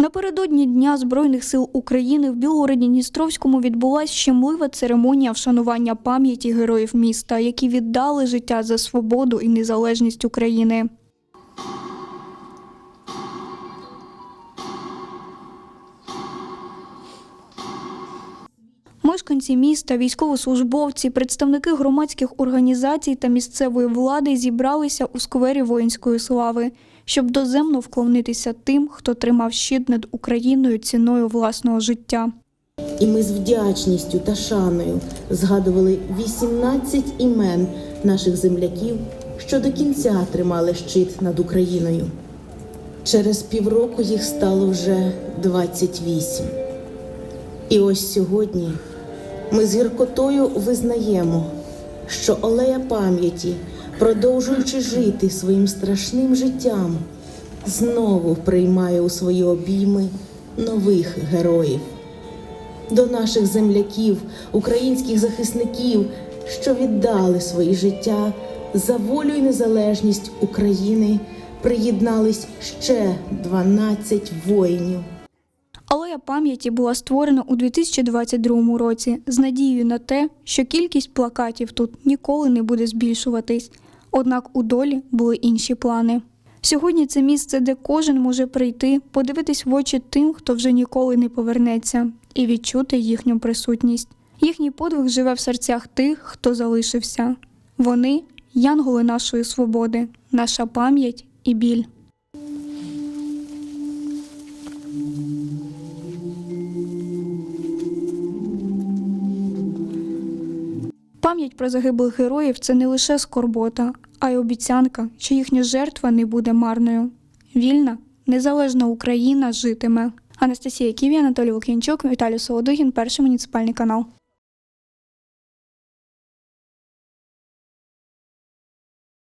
Напередодні Дня Збройних сил України в Білгороді Дністровському відбулася щемлива церемонія вшанування пам'яті героїв міста, які віддали життя за свободу і незалежність України. Мешканці міста, військовослужбовці, представники громадських організацій та місцевої влади зібралися у сквері воїнської слави, щоб доземно вклонитися тим, хто тримав щит над Україною ціною власного життя. І ми з вдячністю та шаною згадували 18 імен наших земляків, що до кінця тримали щит над Україною. Через півроку їх стало вже 28. І ось сьогодні ми з гіркотою визнаємо, що Олея пам'яті, продовжуючи жити своїм страшним життям, знову приймає у свої обійми нових героїв до наших земляків, українських захисників, що віддали свої життя за волю і незалежність України, приєднались ще 12 воїнів. Алея пам'яті була створена у 2022 році з надією на те, що кількість плакатів тут ніколи не буде збільшуватись. Однак у долі були інші плани. Сьогодні це місце, де кожен може прийти, подивитись в очі тим, хто вже ніколи не повернеться, і відчути їхню присутність. Їхній подвиг живе в серцях тих, хто залишився. Вони янголи нашої свободи, наша пам'ять і біль. Пам'ять про загиблих героїв це не лише скорбота, а й обіцянка, що їхня жертва не буде марною. Вільна, незалежна Україна житиме. Анастасія Ківі, Анатолій Лук'янчук, Віталій Солодухін, перший муніципальний канал.